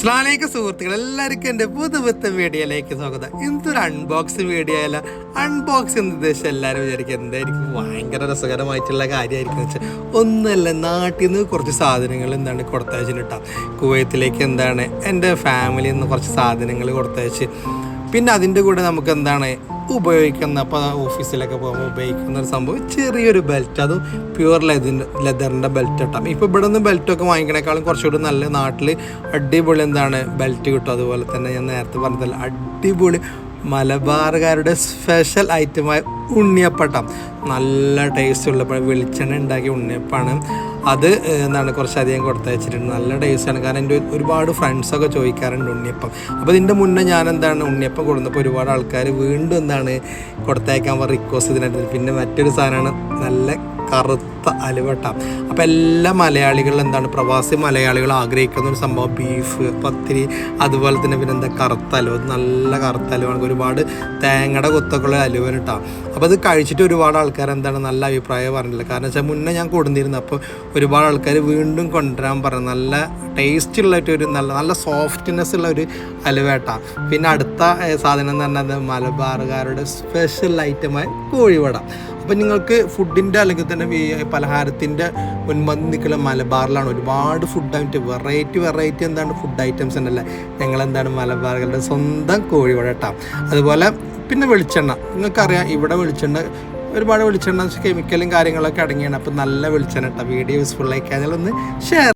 സ്ലാലേക്ക് സുഹൃത്തുക്കൾ എല്ലാവർക്കും എന്റെ പുതുപുത്ത വീഡിയോയിലേക്ക് സ്വാഗതം. എന്തൊരു അൺബോക്സിങ് വീഡിയോ അല്ല അൺബോക്സ് എന്ന് ഉദ്ദേശിച്ച് എല്ലാവരും വിചാരിക്കും. എന്തായിരിക്കും? ഭയങ്കര രസകരമായിട്ടുള്ള കാര്യമായിരിക്കും. വെച്ചാൽ ഒന്നല്ല നാട്ടിൽ നിന്ന് കുറച്ച് സാധനങ്ങൾ എന്താണ് കൊടുത്തയച്ചിട്ടാ. കുവൈത്തിലേക്ക് എന്താണ് എന്റെ ഫാമിലിയിൽ നിന്ന് കുറച്ച് സാധനങ്ങൾ കൊടുത്തയച്ച്. പിന്നെ അതിന്റെ കൂടെ നമുക്ക് എന്താണ് ഉപയോഗിക്കുന്ന അപ്പോൾ ഓഫീസിലൊക്കെ പോകുമ്പോൾ ഉപയോഗിക്കുന്ന ഒരു സംഭവം ചെറിയൊരു ബെൽറ്റ് അതും പ്യുവർ ലെതിന്റെ ലെതറിന്റെ ബെൽറ്റ് കിട്ടാം ഇപ്പോൾ ഇവിടെ നിന്ന് ബെൽറ്റൊക്കെ വാങ്ങിക്കണേക്കാളും കുറച്ചുകൂടി നല്ല നാട്ടിൽ അടിപൊളി എന്താണ് ബെൽറ്റ് കിട്ടും. അതുപോലെ തന്നെ ഞാൻ നേരത്തെ പറഞ്ഞതല്ല അടിപൊളി മലബാറുകാരുടെ സ്പെഷ്യൽ ഐറ്റമായ ഉണ്ണിയപ്പട്ടം നല്ല ടേസ്റ്റ് ഉള്ളപ്പോൾ വെളിച്ചെണ്ണ ഉണ്ടാക്കിയ ഉണ്ണിയപ്പാണ്. അത് എന്താണ് കുറച്ചധികം കൊടുത്തയച്ചിട്ടുണ്ട്. നല്ല ടേസ്റ്റാണ് കാരണം എന്റെ ഒരുപാട് ഫ്രണ്ട്സൊക്കെ ചോദിക്കാറുണ്ട് ഉണ്ണിയപ്പം. അപ്പോൾ ഇതിന്റെ മുന്നേ ഞാൻ എന്താണ് ഉണ്ണിയപ്പം കൊടുത്തപ്പോൾ ഒരുപാട് ആൾക്കാർ വീണ്ടും എന്താണ് കൊടുത്തയക്കാൻ റിക്വസ്റ്റ് ഇതിനായിട്ട് പിന്നെ മറ്റൊരു സാധനമാണ് നല്ല കറുത്ത അലുവട്ട. അപ്പം എല്ലാ മലയാളികളും എന്താണ് പ്രവാസി മലയാളികൾ ആഗ്രഹിക്കുന്ന ഒരു സംഭവം ബീഫ് പത്തിരി അതുപോലെ തന്നെ പിന്നെ എന്താ കറുത്ത അലുവ. നല്ല കറുത്ത അലുവാണ്. ഒരുപാട് തേങ്ങയുടെ കൊത്തൊക്കെയുള്ള അലുവ കിട്ടാം അപ്പോൾ അത് കഴിച്ചിട്ട് ഒരുപാട് ആൾക്കാർ എന്താണ് നല്ല അഭിപ്രായം പറഞ്ഞില്ല. കാരണം വെച്ചാൽ മുന്നേ ഞാൻ കൊടുത്തിരുന്നു അപ്പോൾ ഒരുപാട് ആൾക്കാർ വീണ്ടും കൊണ്ടുവരാൻ പറഞ്ഞു. നല്ല ടേസ്റ്റ് ഉള്ള ഒരു നല്ല നല്ല സോഫ്റ്റ്നെസ് ഉള്ള ഒരു അലുവേട്ട പിന്നെ അടുത്ത സാധനം എന്ന് പറഞ്ഞാൽ മലബാറുകാരുടെ സ്പെഷ്യൽ ഐറ്റമായ കോഴിവട. അപ്പം നിങ്ങൾക്ക് ഫുഡിന്റെ അല്ലെങ്കിൽ തന്നെ പലഹാരത്തിന്റെ മുൻപന്തി നിൽക്കുന്ന മലബാറിലാണ് ഒരുപാട് ഫുഡ് ഐറ്റം വെറൈറ്റി വെറൈറ്റി എന്താണ് ഫുഡ് ഐറ്റംസ് ഉണ്ടല്ലേ ഞങ്ങളെന്താണ് മലബാറുകളുടെ സ്വന്തം കോഴിവട കേട്ടോ അതുപോലെ പിന്നെ വെളിച്ചെണ്ണ. നിങ്ങൾക്കറിയാം ഇവിടെ വെളിച്ചെണ്ണ ഒരുപാട് വെളിച്ചെണ്ണ കെമിക്കലും കാര്യങ്ങളൊക്കെ അടങ്ങിയാണ്. അപ്പം നല്ല വെളിച്ചെണ്ണ കേട്ടോ വീഡിയോ യൂസ്ഫുൾ കഴിഞ്ഞാൽ ഒന്ന് ഷെയർ